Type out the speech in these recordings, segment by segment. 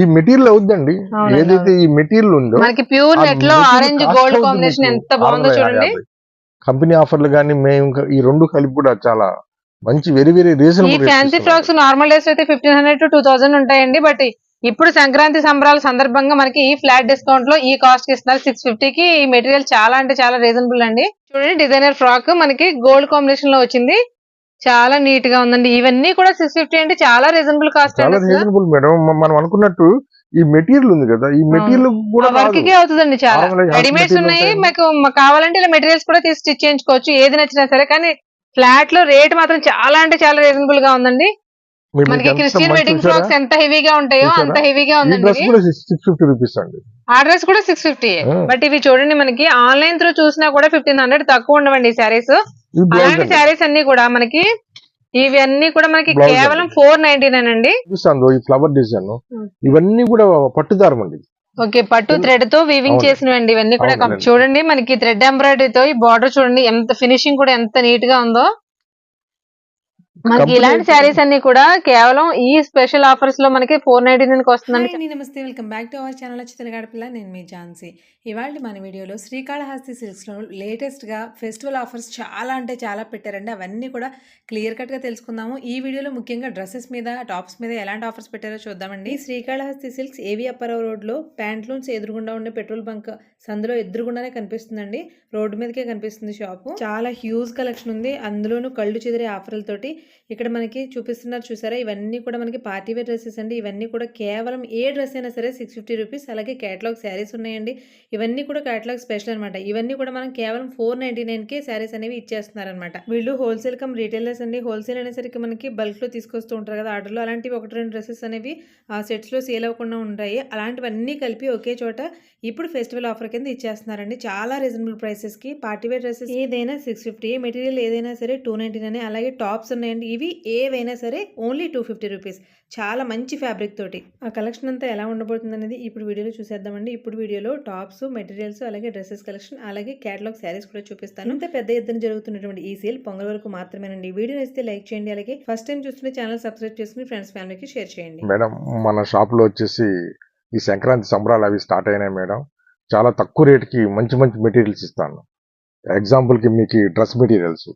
ఈ మెటీరియల్ అవుద్దండి. ఏదైతే ఈ మెటీరియల్ ఉందో మనకి ప్యూర్ నెట్లో ఆరెంజ్ గోల్డ్ కాంబినేషన్ ఎంత బాగుందో చూడండి. కంపెనీ ఆఫర్లు కానీ మేము ఈ రెండు కలిపి కూడా చాలా మంచి వెరీ వెరీ ఈ reasonable fancy frocks normal days అయితే fifteen hundred to two thousand ఉంటాయండి. బట్ ఇప్పుడు సంక్రాంతి సంబరాల సందర్భంగా మనకి ఈ ఫ్లాట్ డిస్కౌంట్లో ఈ కాస్ట్కి ఇస్తున్నారు. సిక్స్ ఫిఫ్టీ కి ఈ మెటీరియల్ చాలా అంటే చాలా రీజనబుల్ అండి. చూడండి డిజైనర్ ఫ్రాక్ మనకి గోల్డ్ కాంబినేషన్లో వచ్చింది. చాలా నీట్గా ఉందండి ఇవన్నీ కూడా సిక్స్ ఫిఫ్టీ అంటే చాలా రీజనబుల్ కాస్ట్ చాలా. రీజనబుల్ మేడం మనం అనుకున్నట్టు ఈ మెటీరియల్ ఉంది కదా ఈ మెటీరియల్ కూడా వర్క్. కి అవుతుందండి చాలా రెడీమేడ్స్ ఉన్నాయి. మీకు కావాలంటే ఇలా మెటీరియల్స్ కూడా తీసి స్టిచ్ చేయించుకోవచ్చు ఏది నచ్చినా సరే కానీ ఫ్లాట్లో రేట్ మాత్రం చాలా అంటే చాలా రీజనబుల్గా ఉందండి మనకి క్రిస్టియన్ వెడ్డింగ్? ఫ్రాక్స్ ఎంత హెవీగా ఉంటాయో? అంత హెవీగా ఉందండి సిక్స్ ఫిఫ్టీ రూపీస్ అండి ఆ డ్రెస్ కూడా సిక్స్ ఫిఫ్టీ. బట్ ఇవి చూడండి మనకి ఆన్లైన్ త్రూ చూసినా కూడా ఫిఫ్టీన్ హండ్రెడ్ తక్కువ ఉండవండి ఈ శారీస్ అలాంటి శారీస్ అన్ని కూడా మనకి ఇవి అన్ని కూడా మనకి కేవలం. ఫోర్ నైన్టీ నైన్ అండి చూపిస్తాను ఈ ఫ్లవర్ డిజైన్ Hmm. ఇవన్నీ కూడా పట్టుదారం అండి ఓకే పట్టు. థ్రెడ్తో వీవింగ్. చేసినవండి ఇవన్నీ కూడా. చూడండి మనకి థ్రెడ్ ఎంబ్రాయిడరీతో ఈ బార్డర్ చూడండి ఎంత ఫినిషింగ్ కూడా ఎంత నీట్గా ఉందో మనకి ఇలాంటి శారీస్ అన్ని కూడా కేవలం ఈ స్పెషల్ ఆఫర్స్లో మనకి ఫోర్ నైన్టీ నైన్కి వస్తుందండి. నమస్తే welcome back to our channel వచ్చి తెలుగాడపిల్ల నేను మీ ఝాన్సీ. ఇవాళ మన వీడియోలో శ్రీకాళహస్తి సిల్క్స్లో లేటెస్ట్గా ఫెస్టివల్ ఆఫర్స్ చాలా అంటే చాలా పెట్టారండి. అవన్నీ కూడా క్లియర్ కట్గా తెలుసుకుందాము. ఈ వీడియోలో ముఖ్యంగా డ్రెస్సెస్ మీద టాప్స్ మీద ఎలాంటి ఆఫర్స్ పెట్టారో చూద్దామండి. శ్రీకాళహస్తి సిల్క్స్ ఏవి అప్పారావు రోడ్లో ప్యాంట్లూన్స్ ఎదురుగుండా ఉండే పెట్రోల్ బంక్ సందులో ఎదురుగుండానే కనిపిస్తుందండి. రోడ్డు మీదకే కనిపిస్తుంది షాపు చాలా హ్యూజ్ కలెక్షన్ ఉంది. అందులోనూ కళ్ళు చెదిరే ఆఫర్లతోటి ఇక్కడ మనకి చూపిస్తున్నారు చూసారా? ఇవన్నీ కూడా మనకి పార్టీ వేర్ డ్రెస్సెస్ అండి. ఇవన్నీ కూడా కేవలం ఏ డ్రెస్ అయినా సరే సిక్స్ ఫిఫ్టీ రూపీస్ అలాగే క్యాటలాగ్ శారీస్ ఉన్నాయండి. ఇవన్నీ కూడా క్యాటలాగ్ స్పెషల్ అనమాట ఇవన్నీ కూడా మనం కేవలం ఫోర్ నైంటీ నైన్కే శారీస్ అనేవి ఇచ్చేస్తున్నారనమాట వీళ్ళు హోల్సేల్ కమ్ రీటైలర్స్ అండి. హోల్సేల్ అనేసరికి మనకి బల్క్లో తీసుకొస్తూ ఉంటారు కదా ఆర్డర్లో అలాంటివి ఒకటి రెండు డ్రెస్సెస్ అనేవి సెట్స్లో సేల్ అవ్వకుండా ఉంటాయి. అలాంటివన్నీ కలిపి ఒకే చోట ఇప్పుడు ఫెస్టివల్ ఆఫర్ కింద ఇచ్చేస్తున్నారండి. చాలా రీజనబుల్ ప్రైసెస్కి పార్టీవేర్ డ్రెస్సెస్ ఏదైనా సిక్స్ ఫిఫ్టీ మెటీరియల్ ఏదైనా సరే టూ నైంటీ అలాగే టాప్స్ ఉన్నాయి. ఉన్నాయండి ఇవి ఏవైనా సరే ఓన్లీ టూ ఫిఫ్టీ రూపీస్. చాలా మంచి ఫ్యాబ్రిక్ తోటి. ఆ కలెక్షన్ అంతా ఎలా ఉండబోతుంది అనేది ఇప్పుడు వీడియోలో చూసేద్దామండి. ఇప్పుడు వీడియోలో టాప్స్ మెటీరియల్స్ అలాగే డ్రెస్సెస్ కలెక్షన్ అలాగే క్యాటలాగ్ శారీస్ కూడా చూపిస్తాను. ఇంత పెద్ద ఎత్తున జరుగుతున్నటువంటి ఈ సేల్ పొంగల్ వరకు మాత్రమేనండి. వీడియో నచ్చితే లైక్ చేయండి అలాగే ఫస్ట్ టైం చూస్తున్న ఛానల్ సబ్స్క్రైబ్ చేసుకుని ఫ్రెండ్స్ ఫ్యామిలీకి షేర్ చేయండి. మేడం మన షాప్లో వచ్చేసి ఈ సంక్రాంతి సంబరాలు అవి స్టార్ట్ అయినాయి మేడం. చాలా తక్కువ రేట్కి మంచి మంచి మెటీరియల్స్ ఇస్తాను. ఎగ్జాంపుల్కి మీకు డ్రెస్ మెటీరియల్స్.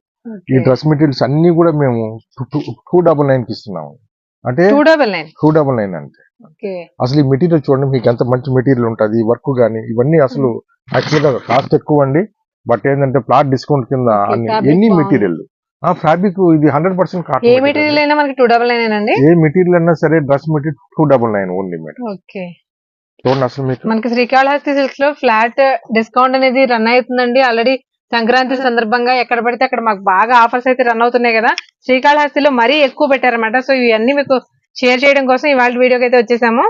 ఈ డ్రెస్ మెటీరియల్స్ అన్ని కూడా మేము టూ డబల్ నైన్కి ఇస్తున్నాము. అంటే టూ డబల్ నైన్. అంటే అసలు ఈ మెటీరియల్ చూడండి మీకు ఎంత మంచి మెటీరియల్ ఉంటుంది వర్క్ కానీ ఇవన్నీ అసలు యాక్చువల్గా కాస్ట్ ఎక్కువ అండి. బట్ ఏంటంటే ప్లాట్ డిస్కౌంట్ కింద ఎన్ని. మెటీరియల్? ఆ ఫ్యాబ్రిక్ ఇది హండ్రెడ్ పర్సెంట్ ఏ మెటీరియల్. అయినా మనకి టూ డబల్ నైన్ అండి? ఏ మెటీరియల్ అయినా సరే dress material two double nine only madam. Okay. చూడండి అసలు మీకు. మనకి శ్రీకాళహస్తి సిల్క్స్లో ఫ్లాట్ డిస్కౌంట్ అనేది రన్ అవుతుందండి. ఆల్రెడీ సంక్రాంతి సందర్భంగా ఎక్కడ పడితే అక్కడ మాకు బాగా ఆఫర్స్ అయితే రన్ అవుతున్నాయి కదా. శ్రీకాళహస్తిలో మరీ ఎక్కువ పెట్టారన్నమాట. సో ఇవన్నీ మీకు షేర్ చేయడం కోసం ఇవాళ వీడియోకి అయితే వచ్చేసాము.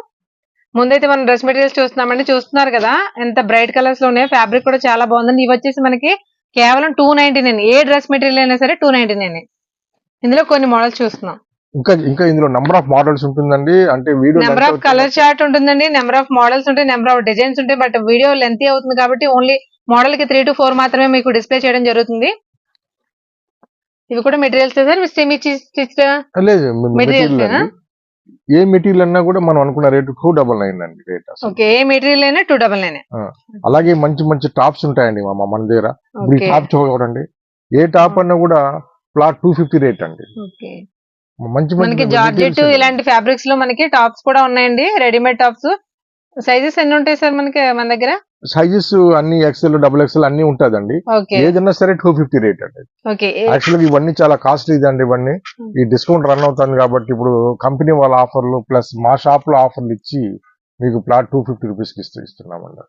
ముందైతే మనం డ్రెస్ మెటీరియల్స్ చూస్తున్నామండి. చూస్తున్నారు కదా ఎంత బ్రైట్ కలర్స్లో ఉన్నాయి. ఫ్యాబ్రిక్ కూడా చాలా బాగుందండి. ఇవి వచ్చేసి మనకి కేవలం టూ నైన్టీ నైన్. ఏ డ్రెస్ మెటీరియల్ అయినా సరే టూ నైన్టీ నైన్ ఇందులో కొన్ని మోడల్స్ చూస్తున్నాం. ఇంకా ఇంకా ఇందులో నంబర్ ఆఫ్ మోడల్స్ ఉంటుందండి. అంటే video number of colour chart ఉంటుందండి. నెంబర్ ఆఫ్ మోడల్స్ ఉంటాయి. నెంబర్ ఆఫ్ డిజైన్స్ ఉంటాయి. బట్ వీడియో లెంతీ అవుతుంది కాబట్టి ఓన్లీ మోడల్కి త్రీ టు ఫోర్ మాత్రమే మీకు డిస్ప్లే చేయడం జరుగుతుంది. ఇవి కూడా మెటీరియల్స్ సార్? సెమీ లేదు మెటీరియల్ ఏ మెటీరియల్ అన్నా కూడా మనం అనుకున్న రేటు టూ డబల్ నైన్ అండి రేట్ ఓకే ఏ మెటీరియల్ అయినా టూ డబల్ నైన్ అలాగే మంచి మంచి టాప్స్ ఉంటాయండి మా మన దగ్గర. ఈ టాప్ చూడండి. ఏ టాప్ అన్నా కూడా ప్లాట్ టూ ఫిఫ్టీ రేట్ అండి. మంచి మనకి జార్జెట్. ఇలాంటి ఫ్యాబ్రిక్స్లో మనకి టాప్స్ కూడా ఉన్నాయండి. Readymade tops. సైజెస్ ఎన్ని ఉంటాయి సార్ మనకి మన దగ్గర? సైజెస్ అన్ని ఎక్సెల్ డబుల్ ఎక్సెల్ అన్ని ఉంటదండి. ఏదన్నా సరే టూ ఫిఫ్టీ రేట్ అండి. ఓకే. యాక్చువల్గా ఇవన్నీ చాలా కాస్ట్లీ ఇదండి ఇవన్నీ. ఈ డిస్కౌంట్ రన్ అవుతుంది కాబట్టి ఇప్పుడు కంపెనీ వాళ్ళ ఆఫర్లు ప్లస్ మా షాప్లో ఆఫర్లు ఇచ్చి మీకు ప్లాట్ టూ ఫిఫ్టీ రూపీస్కి ఇస్తూ ఇస్తున్నామండి.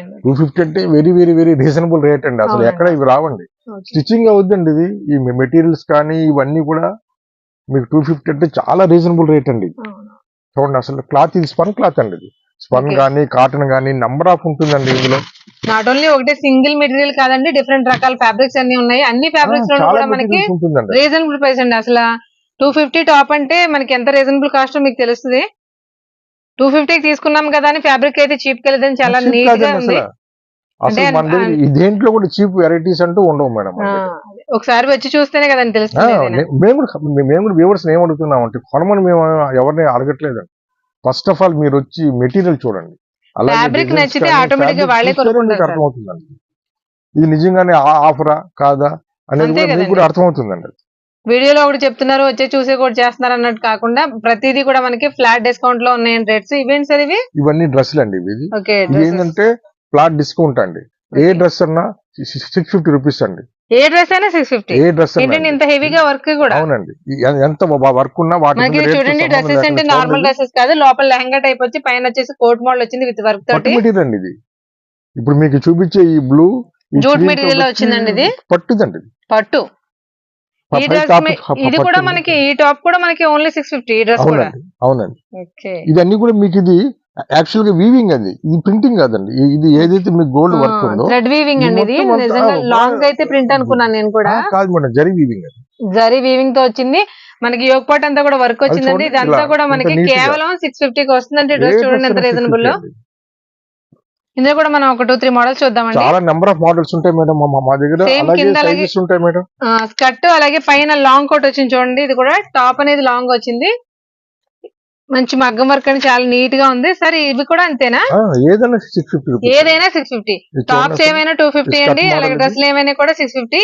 అండి. టూ ఫిఫ్టీ అంటే very very very reasonable rate అండి. అసలు. ఎక్కడ ఇవి రావండి. స్టిచ్చింగ్ అవుద్దండి ఇది. ఈ మెటీరియల్స్ కానీ ఇవన్నీ కూడా మీకు టూ ఫిఫ్టీ అంటే చాలా రీజనబుల్ రేట్ అండి. చూడండి అసలు క్లాత్ ఇది స్పన్ క్లాత్ అండి ఇది. స్పన్. కానీ కాటన్ కానీ నంబర్ ఆఫ్ ఉంటుందండి ఇందులో. నాట్ ఓన్లీ ఒకటే సింగిల్ మెటీరియల్ కాదండి డిఫరెంట్ రకాల ఫ్యాబ్రిక్స్ అన్ని ఉన్నాయి. అన్ని ఫ్యాబ్రిక్స్లో కూడా మనకి రీజనబుల్ ప్రైస్ అండి. అసలు టూ ఫిఫ్టీ టాప్ అంటే మనకి ఎంత రీజనబుల్ కాస్ట్ మీకు తెలుస్తుంది. టూ ఫిఫ్టీకి తీసుకున్నాం కదా అని ఫ్యాబ్రిక్ అయితే చీప్ కలేదని చాలా నీట్గా ఉంది. దేంట్లో కూడా చీప్ వెరైటీస్ అంటూ ఉండవు మేడం. ఒకసారి వచ్చి చూస్తేనే కదండి తెలుస్తుంది మేము కూడా వ్యూవర్స్ ఏం అడుగుతున్నాం అంటే కొనమని మేము ఎవరిని అడగట్లేదు. ఫస్ట్ ఆఫ్ ఆల్ మీరు వచ్చి మెటీరియల్ చూడండి. నచ్చితే గా వాళ్ళే కొనుక్కుంటారు. అర్థమవుతుందండి. ఇది నిజంగానే ఆఫరా కాదా అనేది కూడా మీకు కదండి. కూడా అర్థమవుతుందండి. వీడియోలో ఒకటి చెప్తున్నారు వచ్చే చూసే కూడా చేస్తున్నారు అన్నట్టు కాకుండా ప్రతిదీ కూడా మనకి ఫ్లాట్ డిస్కౌంట్లో ఉన్నాయండి రేట్స్ ఇవేంటి సార్ ఇవి ఇవన్నీ డ్రెస్సులు అండి ఇవి. ఏంటంటే ప్లాట్ డిస్కౌంట్ అండి. ఏ డ్రెస్ అన్నా సిక్స్ ఫిఫ్టీ రూపీస్ అండి. ఏ డ్రెస్ అయినా సిక్స్ ఫిఫ్టీ ఏ డ్రెస్ ఇంత హెవీగా వర్క్ కూడా. అవునండి. ఎంత వర్క్ ఉన్నా వాటి చూడండి డ్రెస్సెస్ అంటే నార్మల్. డ్రెస్సెస్ కాదు లోపల లెహంగా టైప్ వచ్చి పైన వచ్చేసి కోట్ మోడల్ వచ్చింది విత్ వర్క్ తోటి. మెటీరియల్ అండి ఇది. ఇప్పుడు మీకు చూపించే ఈ బ్లూ Jute material లో వచ్చిందండి ఇది? పట్టుదండి. పట్టు. ఈ డ్రెస్ ఇది కూడా. మనకి ఈ టాప్ కూడా మనకి ఓన్లీ సిక్స్ ఫిఫ్టీ ఈ డ్రెస్ కూడా. అవునండి. ఇదన్నీ కూడా మీకు ఇది యాక్చువల్గా వీవింగ్ అది. ఇది ప్రింటింగ్ కాదండి. ఇది ఏదైతే మీకు గోల్డ్ వర్క్ ఉందో థ్రెడ్ వీవింగ్ అండి ఇది. నిజంగా లాంగ్ అయితే ప్రింట్ అనుకున్నాను నేను కూడా. కాదు మేడం జరి వీవింగ్ అది. జరీ వీవింగ్తో వచ్చింది. మనకి యోగ పాట్ అంతా కూడా వర్క్ వచ్చిందండి. ఇదంతా కూడా మనకి. కేవలం సిక్స్ ఫిఫ్టీకి వస్తుందంటే ఏ డ్రెస్ చూడండి ఎంత రీజనబుల్ 650 అండి. ఇందులో కూడా మనం ఒక టూ త్రీ మోడల్స్ చూద్దామండి. చాలా నెంబర్ ఆఫ్ మోడల్స్ ఉంటాయి మేడం. మా- దగ్గర అలాగే ఉంటాయి మేడం. స్కర్ట్ అలాగే పైన లాంగ్ కోట్ వచ్చింది చూడండి. ఇది కూడా టాప్ అనేది లాంగ్ వచ్చింది. మంచి మగ్గం వర్క్ అని చాలా నీట్గా ఉంది. సరే ఇవి కూడా అంతేనా? ఏదైనా సిక్స్ ఫిఫ్టీ ఏదైనా సిక్స్ ఫిఫ్టీ టాప్స్ ఏమైనా టూ ఫిఫ్టీ అండి అలాగే. డ్రెస్లు ఏమైనా కూడా six fifty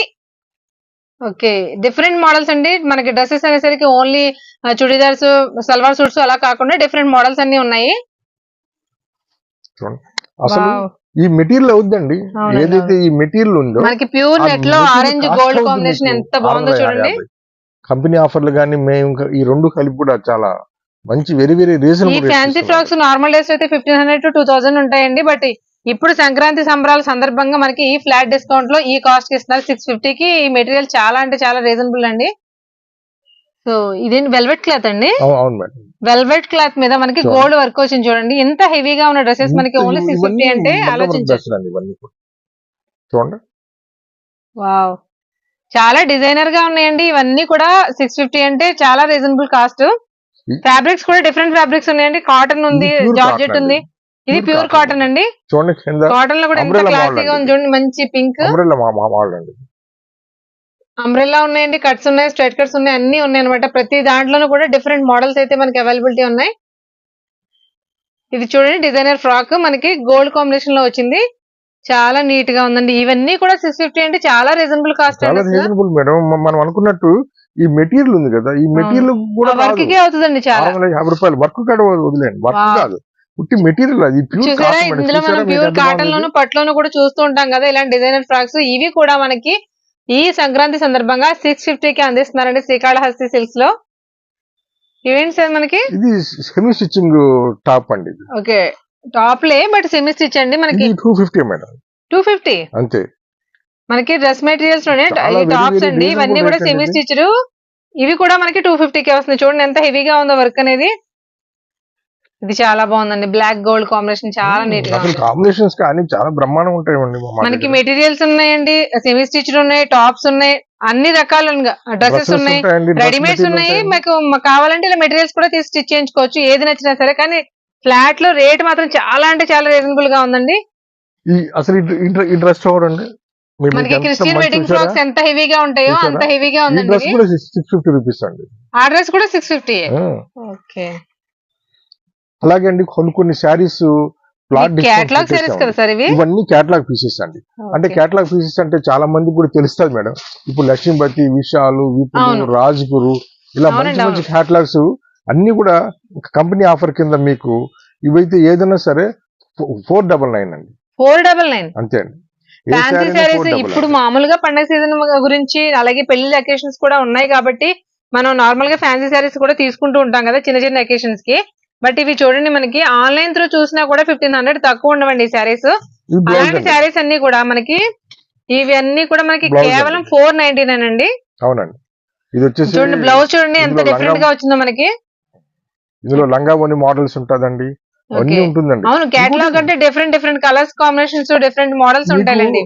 okay different models అండి. మనకి డ్రెస్సెస్ అనేసరికి ఓన్లీ చుడిదార్స్ సల్వార్ సూట్స్ అలా కాకుండా డిఫరెంట్ మోడల్స్ అన్ని ఉన్నాయి. అసలు. ఈ మెటీరియల్ అవుద్దండి. ఏదైతే ఈ మెటీరియల్ ఉందో మనకి ప్యూర్ నెట్లో ఆరెంజ్ గోల్డ్ కాంబినేషన్ ఎంత బాగుందో చూడండి. కంపెనీ ఆఫర్లు కానీ మేము ఈ రెండు కలిపి కూడా చాలా మంచి వెరీ వెరీ ఈ reasonable fancy frocks normal days అయితే fifteen hundred to two thousand ఉంటాయండి బట్ ఇప్పుడు సంక్రాంతి సంబరాల సందర్భంగా మనకి ఈ ఫ్లాట్ డిస్కౌంట్లో ఈ కాస్ట్కి ఇస్తున్నారు. సిక్స్ ఫిఫ్టీ కి ఈ మెటీరియల్ చాలా అంటే చాలా రీజనబుల్ అండి. సో ఇదేంటి వెల్వెట్ క్లాత్ అండి. వెల్వెట్ క్లాత్ మీద మనకి. గోల్డ్ వర్క్ వచ్చింది చూడండి. ఎంత హెవీగా ఉన్న డ్రెస్సెస్ మనకి ఓన్లీ సిక్స్ ఫిఫ్టీ అంటే ఆలోచించండి వావ్ చాలా డిజైనర్గా ఉన్నాయండి. ఇవన్నీ కూడా సిక్స్ ఫిఫ్టీ అంటే చాలా రీజనబుల్ కాస్ట్ ఫ్యాబ్రిక్స్ కూడా డిఫరెంట్ ఫ్యాబ్రిక్స్ ఉన్నాయండి. కాటన్ ఉంది ఇది pure జార్జెట్ ఉంది. ఇది ప్యూర్. కాటన్ అండి. చూడండి కాటన్లో కూడా ఎంత క్లాసీగా ఉంది. చూడండి మంచి పింక్ అంబ్రెల్లా ఉన్నాయండి కట్స్ ఉన్నాయి స్ట్రైట్ కట్స్ ఉన్నాయి అన్ని ఉన్నాయి అనమాట ప్రతి దాంట్లోనూ కూడా డిఫరెంట్ మోడల్స్ అయితే మనకి అవైలబిలిటీ ఉన్నాయి. ఇది చూడండి డిజైనర్ ఫ్రాక్ మనకి గోల్డ్ కాంబినేషన్లో వచ్చింది. చాలా నీట్గా ఉందండి. ఇవన్నీ కూడా సిక్స్ ఫిఫ్టీ అంటే చాలా రీజనబుల్ కాస్ట్. రీజనబుల్ మేడం మనం అనుకున్నట్టు ఈ మెటీరియల్ ఉంది కదా ఈ మెటీరియల్ కూడా అవుతుందండి యాభై రూపాయలు వర్క్ కాడ వదిలేండి వర్క్. కాదు. పుట్టి మెటీరియల్ అది ఇందులో మనం ప్యూర్ కాటన్ లోను పట్టులోను కూడా చూస్తూ ఉంటాం కదా ఇలాంటి డిజైనర్ ఫ్రాక్స్ ఇవి కూడా మనకి ఈ సంక్రాంతి సందర్భంగా సిక్స్ ఫిఫ్టీ కి అందిస్తున్నారండి శ్రీకాళహస్తి సిల్క్స్లో. ఇవేంటి సార్ మనకి? ఇది సెమీ స్టిచ్చింగ్ టాప్ అండి. ఓకే. టాప్ లే బట్ సెమీ స్టిచ్ అండి మనకి. Two fifty madam. Two fifty అంతే. మనకి డ్రెస్ మెటీరియల్స్లోనే ఈ టాప్స్ అండి ఇవన్నీ కూడా సెమీ అండి స్టిచ్డ్ ఇవి కూడా మనకి టూ ఫిఫ్టీ కి వస్తుంది. చూడండి ఎంత హెవీగా ఉందో వర్క్ అనేది. ఇది చాలా బాగుందండి. బ్లాక్ గోల్డ్ కాంబినేషన్ చాలా నీట్గా ఉంది. కాంబినేషన్స్ కానీ చాలా బ్రహ్మాండం ఉంటాయండి మనకి. మెటీరియల్స్ ఉన్నాయండి సెమీ స్టిచ్డ్ ఉన్నాయి టాప్స్ ఉన్నాయి అన్ని రకాలుగా. డ్రెస్సెస్ ఉన్నాయి రెడీమేడ్స్ ఉన్నాయి. మీకు కావాలంటే ఇలా మెటీరియల్స్ కూడా తీసి స్టిచ్ చేయించుకోవచ్చు. ఏది నచ్చినా సరే కానీ ఫ్లాట్లో రేట్ మాత్రం చాలా అంటే చాలా రీజనబుల్గా ఉందండి. అసలు ఈ- డ్రెస్ చూడండి మనకి క్రిస్టియన్ వెడ్డింగ్? ఫ్రాక్స్ ఎంత హెవీగా ఉంటాయో? అంత హెవీగా ఉందండి డ్రెస్ ఇది. కూడా సిక్స్ ఫిఫ్టీ రూపీస్ అండి ఆ డ్రెస్ కూడా సిక్స్ ఫిఫ్టీ. ఓకే అలాగే అండి కొన్ని కొన్ని శారీస్ ప్లాట్ క్యాటలాగ్ సారీస్ కదా సార్ ఇవి ఇవన్నీ కేటలాగ్ పీసెస్ అండి అంటే. కేటలాగ్ పీసెస్ అంటే చాలా మంది కూడా తెలుస్తుంది మేడం ఇప్పుడు లక్ష్మీపతి విశాలు విపులు. రాజ్గురు ఇలా మంచి మంచి కేటలాగ్స్ అన్ని కూడా కంపెనీ ఆఫర్ కింద మీకు ఇవైతే ఏదైనా సరే ఫోర్ డబల్ నైన్ అండి ఫోర్ డబల్ నైన్ అంతే అండి ఫ్యాన్సీ శారీస్ 499. ఇప్పుడు మామూలుగా పండగ సీజన్ గురించి అలాగే పెళ్ళి అకేషన్స్ కూడా ఉన్నాయి కాబట్టి మనం నార్మల్గా ఫ్యాన్సీ శారీస్ కూడా తీసుకుంటూ ఉంటాం కదా చిన్న చిన్న అకేషన్స్కి. బట్ ఇవి చూడండి మనకి ఆన్లైన్ త్రూ చూసినా కూడా ఫిఫ్టీన్ హండ్రెడ్ తక్కువ ఉండవండి ఈ శారీస్ అలాంటి శారీస్ అన్ని కూడా మనకి ఇవి అన్ని కూడా మనకి కేవలం. ఫోర్ నైన్టీ నైన్ అండి. అవునండి. ఇది వచ్చేసి చూడండి బ్లౌజ్ చూడండి ఎంత డిఫరెంట్గా వచ్చిందో మనకి. ఇందులో లంగా ఓని మోడల్స్ ఉంటదండి. అన్ని. ఉంటుందండి. అవును కేటలాగ్ అంటే different different colours combinations different models ఉంటాయండి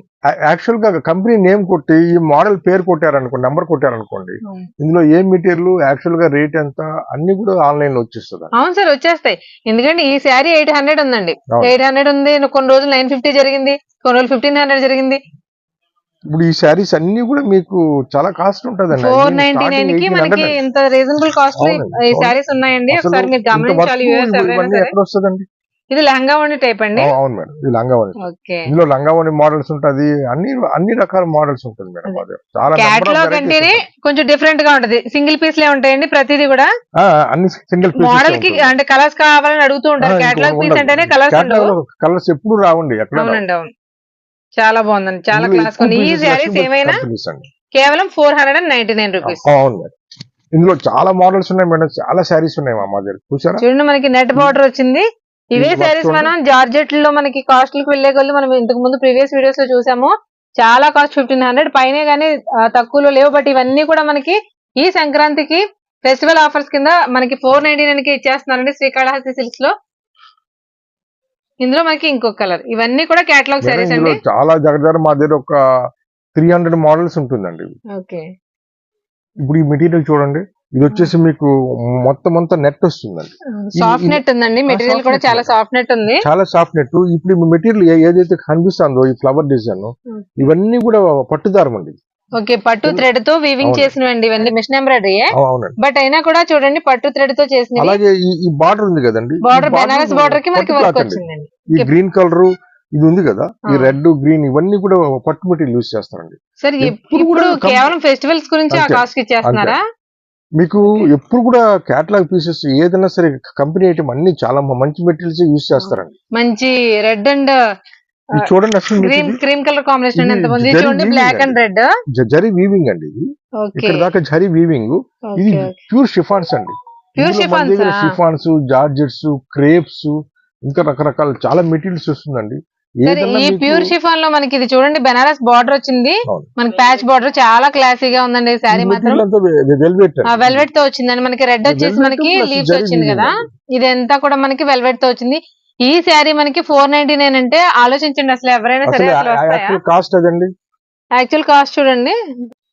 యాక్చువల్గా కంపెనీ నేమ్ కొట్టి ఈ మోడల్ పేరు కొట్టారనుకోండి నెంబర్ కొట్టారనుకోండి ఇందులో ఏ మెటీరియల్ యాక్చువల్గా రేట్ ఎంత అన్ని కూడా ఆన్లైన్లో వచ్చేస్తుంది. అవును సార్ వచ్చేస్తాయి. ఎందుకంటే ఈ శారీ ఎయిట్ హండ్రెడ్ ఉందండి. ఎయిట్ హండ్రెడ్ ఉంది కొన్ని రోజులు నైన్ ఫిఫ్టీ జరిగింది కొన్ని రోజులు ఫిఫ్టీన్ హండ్రెడ్ జరిగింది. ఇప్పుడు ఈ శారీస్ అన్ని కూడా మీకు చాలా కాస్ట్ ఉంటదండి. ఫోర్ నైన్టీ నైన్కి మనకి ఇంత రీజనబుల్ కాస్ట్ ఈ. శారీస్ ఉన్నాయండి. ఒకసారి మీరు గమనించాలి ఎక్కడ వస్తుందండి? ఇది ఉండి టైప్ అండి. అవు- అవును మేడం. ఇది లంగావని ఓకే. ఇందులో లంగావని మోడల్స్ ఉంటది. అన్ని అన్ని రకాల మోడల్స్ ఉంటుంది మేడం చాలా క్యాటలాగ్ అంటేనే. కొంచెం డిఫరెంట్గా ఉంటది. సింగిల్ పీస్ లే ఉంటాయండి ప్రతిదీ కూడా. అన్ని సింగిల్ మోడల్కి అంటే కలర్స్ కావాలని అడుగుతూ ఉంటారు. క్యాటలాగ్ పీస్ అంటేనే కలర్స్ కలర్స్ ఎప్పుడు రావండి ఎక్కడ రావు. అవునండి అవును. చాలా బాగుందండి. చాలా క్లాస్ ఈ శారీస్ ఏమైనా. కేవలం four hundred and. Ninety nine rupees ఆ, అవును మేడం. ఇందులో చాలా మోడల్స్ ఉన్నాయి మేడం. చాలా శారీస్ ఉన్నాయి మా దగ్గర. చూసారా? చూడండి మనకి నెట్ బార్డర్ వచ్చింది. ఇవే శారీస్. మనం జార్జెట్లో మనకి కాస్ట్లకు వెళ్ళే కొద్ది మనం ఇంతకు ముందు ప్రీవియస్ వీడియోస్లో చూసాము. చాలా కాస్ట్ ఫిఫ్టీన్ హండ్రెడ్ పైనే గానీ తక్కువలో లేవు. బట్ ఇవన్నీ కూడా మనకి ఈ సంక్రాంతికి ఫెస్టివల్ ఆఫర్స్ కింద మనకి ఫోర్ నైన్టీ నైన్కి ఇచ్చేస్తున్నారండి శ్రీకాళహస్తి సిల్క్స్లో. ఇందులో మనకి ఇంకొక కలర్. ఇవన్నీ కూడా కేటలాగ్ ఇందులో అండి? చాలా దగ్గర మా దగ్గర ఒక త్రీ హండ్రెడ్ మోడల్స్ ఉంటుందండి ఓకే. ఇప్పుడు ఈ మెటీరియల్ చూడండి. ఇది వచ్చేసి మీకు మొత్తం అంతా నెట్ వస్తుందండి. సాఫ్ట్ నెట్ ఉందండి. మెటీరియల్ కూడా చాలా. సాఫ్ట్ నెట్ ఉంది. చాలా సాఫ్ట్ నెట్ ఇప్పుడు మెటీరియల్ ఏదైతే కనిపిస్తుందో ఈ ఫ్లవర్ డిజైన్ ఇవన్నీ కూడా పట్టుదారం అండి. ఓకే పట్టు థ్రెడ్తో వీవింగ్. చేసినవండి ఇవన్నీ మిషన్ ఎంబ్రాయిడరీ బట్ అయినా కూడా చూడండి పట్టు థ్రెడ్తో చేసినవి. అలాగే ఈ బార్డర్ ఉంది కదండి. బార్డర్ బెనారస్ బార్డర్కి మనకి వర్క్. వచ్చిందండి ఈ గ్రీన్ కలర్ ఇది ఉంది కదా ఈ. రెడ్ గ్రీన్ ఇవన్నీ కూడా పట్టు మెటీరియల్ యూస్ చేస్తారండి. సరే ఇప్పుడు కేవలం ఫెస్టివల్స్ గురించి ఆ కాస్ట్కి ఇచ్చేస్తున్నారా? మీకు ఎప్పుడు కూడా కేటలాగ్ పీసెస్ ఏదైనా సరే కంపెనీ ఐటమ్ అన్ని చాలా మంచి మెటీరియల్స్ యూస్ చేస్తారండి. మంచి రెడ్ అండ్ చూడండి అసలు క్రీమ్ ఇది. క్రీమ్ కలర్ కాంబినేషన్ ఇది ఎంత ఉంది? చూడండి బ్లాక్ అండ్. రెడ్ జ- జరీ వీవింగ్ అండి ఇది. ఓకే. ఇక్కడ దాకా జరీ వీవింగ్ ఇది ఓకే. ప్యూర్ షిఫాన్స్ అండి. Pure chiffons chiffons georgettes crepes ఇంకా రకరకాల చాలా మెటీరియల్స్ వస్తుందండి. ఈ ప్యూర్ షిఫాన్లో మనకి ఇది చూడండి బెనారస్ బార్డర్ వచ్చింది. మనకి ప్యాచ్ బార్డర్ చాలా క్లాసీగా ఉందండి శారీ మాత్రం. వెల్వెట్తో వచ్చిందండి. మనకి రెడ్ వచ్చేసి మనకి లీవ్స్ వచ్చింది కదా. అండి. ఇదంతా కూడా మనకి వెల్వెట్తో వచ్చింది. ఈ శారీ మనకి ఫోర్ నైన్టీ నైన్ అంటే ఆలోచించండి అసలు ఎవరైనా సరే కాస్ట్ అదండి? యాక్చువల్ కాస్ట్ చూడండి.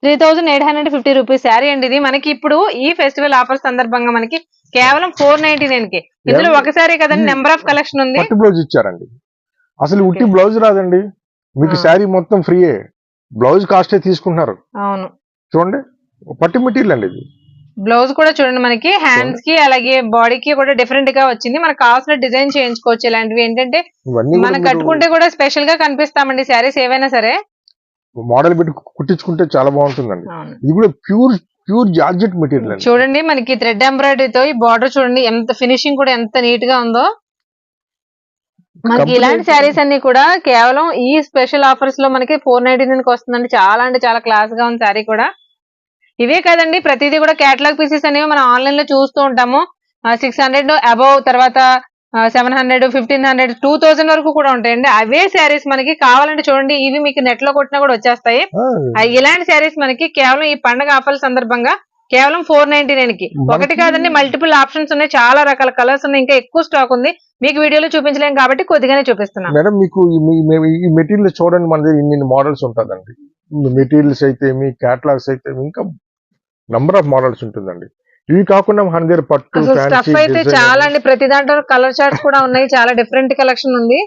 Three thousand eight hundred fifty rupees sari అండి ఇది. మనకి ఇప్పుడు ఈ ఫెస్టివల్ ఆఫర్ సందర్భంగా మనకి కేవలం ఫోర్ నైన్టీ నైన్కి. ఇందులో ఒకసారి కదండి నెంబర్ ఆఫ్ కలెక్షన్ ఉంది. బ్లౌజ్ ఇచ్చారండి. అసలు ఉట్టి. బ్లౌజ్ రాదండి. మీకు. శారీ మొత్తం ఫ్రీయే బ్లౌజ్ కాస్టే తీసుకుంటున్నారు. అవును. చూడండి. పట్టు మెటీరియల్ అండి ఇది. బ్లౌజ్ కూడా చూడండి మనకి హ్యాండ్స్కి అలాగే బాడీకి కూడా డిఫరెంట్గా వచ్చింది. మనకు కావాల్సిన డిజైన్ చేయించుకోవచ్చు. ఇలాంటివి ఏంటంటే మనం కట్టుకుంటే కూడా స్పెషల్గా కనిపిస్తామండి శారీస్ ఏవైనా సరే. మోడల్ పెట్టి కుట్టించుకుంటే చాలా బాగుంటుందండి. ఇది కూడా ప్యూర్ ప్యూర్ జార్జెట్ మెటీరియల్ చూడండి మనకి థ్రెడ్ ఎంబ్రాయిడరీతో ఈ బార్డర్ చూడండి ఎంత ఫినిషింగ్ కూడా ఎంత నీట్గా ఉందో. మనకి ఇలాంటి శారీస్ అన్ని కూడా కేవలం ఈ స్పెషల్ ఆఫర్స్లో మనకి ఫోర్ నైన్టీ నైన్కి వస్తుందండి. చాలా అంటే చాలా క్లాస్గా ఉంది శారీ కూడా. ఇవే కదండి ప్రతిదీ కూడా కేటలాగ్ పీసెస్ అనేవి మనం ఆన్లైన్లో చూస్తూ ఉంటాము. సిక్స్ హండ్రెడ్ అబౌవ్ తర్వాత seven hundred fifteen hundred two thousand వరకు కూడా ఉంటాయండి. అవే శారీస్ మనకి కావాలంటే చూడండి ఇవి మీకు నెట్లో కొట్టినా కూడా వచ్చేస్తాయి. ఇలాంటి శారీస్ మనకి కేవలం ఈ పండగ ఆఫర్ సందర్భంగా కేవలం ఫోర్ నైన్టీ నైన్కి ఒకటి కాదండి మల్టిపుల్ ఆప్షన్స్ ఉన్నాయి చాలా రకాల కలర్స్ ఉన్నాయి ఇంకా ఎక్కువ స్టాక్ ఉంది. మీకు వీడియోలో చూపించలేం కాబట్టి కొద్దిగానే చూపిస్తున్నాం మేడం మీకు ఈ మెటీరియల్ చూడండి మన దగ్గర ఇన్ని మోడల్స్ ఉంటుందండి. మెటీరియల్స్ అయితే మీ క్యాటలాగ్స్ అయితే ఇంకా నంబర్ ఆఫ్ మోడల్స్ ఉంటుందండి. ఇవి కాకుండా మన దగ్గర పట్టు స్టఫ్ అయితే చాలా అండి. ప్రతి దాంట్లో కలర్ చార్ట్స్ కూడా ఉన్నాయి. చాలా డిఫరెంట్ కలెక్షన్ ఉంది.